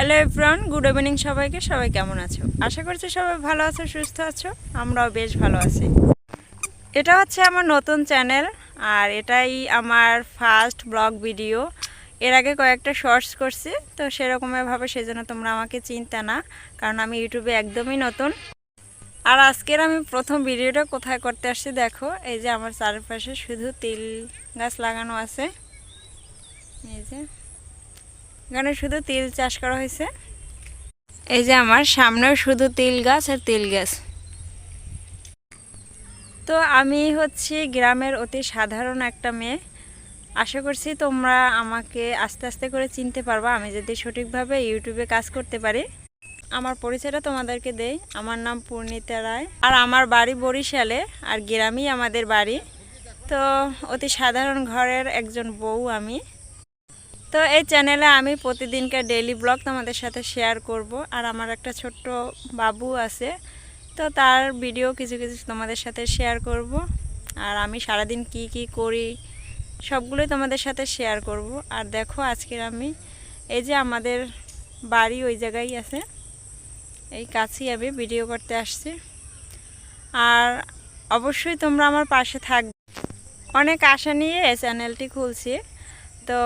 Hello everyone good evening সবাইকে, সবাই কেমন আছো? আশা করছি সবাই ভালো আছো, সুস্থ আছো, আমরাও বেশ ভালো আছি। এটা হচ্ছে আমার নতুন চ্যানেল, আর এটাই আমার ফার্স্ট ব্লগ ভিডিও এর আগে কয়েকটা শর্টস করছি, তো সেরকমভাবে সেই জন্য তোমরা আমাকে চিন্তা না, কারণ আমি ইউটিউবে একদমই নতুন। আর আজকের আমি প্রথম ভিডিওটা কোথায় করতে আসছি দেখো, এই যে আমার চারপাশে শুধু তিল গাছ লাগানো আছে। এই যে। এখানে শুধু তিল চাষ করা হয়েছে। এই যে আমার সামনেও শুধু তিল গাছ আর তিল গাছ। তো আমি হচ্ছি গ্রামের অতি সাধারণ একটা মেয়ে। আশা করছি তোমরা আমাকে আস্তে আস্তে করে চিনতে পারবা, আমি যদি সঠিকভাবে ইউটিউবে কাজ করতে পারি। আমার পরিচয়টা তোমাদেরকে দেই, আমার নাম পূর্ণিতা রায়। আর আমার বাড়ি বরিশালে, আর গ্রামেই আমাদের বাড়ি। তো অতি সাধারণ ঘরের একজন বউ আমি। তো এই চ্যানেলে আমি প্রতিদিনকার ডেইলি ব্লগ তোমাদের সাথে শেয়ার করব। আর আমার একটা ছোট্ট বাবু আছে, তো তার ভিডিও কিছু কিছু তোমাদের সাথে শেয়ার করব। আর আমি সারাদিন কি কি করি, সবগুলোই তোমাদের সাথে শেয়ার করব। আর দেখো আজকের আমি, এই যে আমাদের বাড়ি ওই জায়গায় আছে, এই কাছেই আমি ভিডিও করতে আসছি। আর অবশ্যই তোমরা আমার পাশে থাকবে অনেক আশা নিয়ে এই চ্যানেলটি খুলছি। তো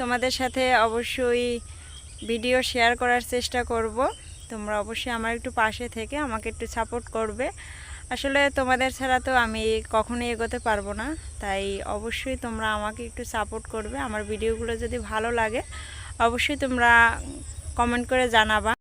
তোমাদের সাথে অবশ্যই ভিডিও শেয়ার করার চেষ্টা করব। তোমরা অবশ্যই আমার একটু পাশে থেকে আমাকে একটু সাপোর্ট করবে। আসলে তোমাদের ছাড়া তো আমি কখনোই এগোতে পারব না, তাই অবশ্যই তোমরা আমাকে একটু সাপোর্ট করবে। আমার ভিডিওগুলো যদি ভালো লাগে, অবশ্যই তোমরা কমেন্ট করে জানাবা।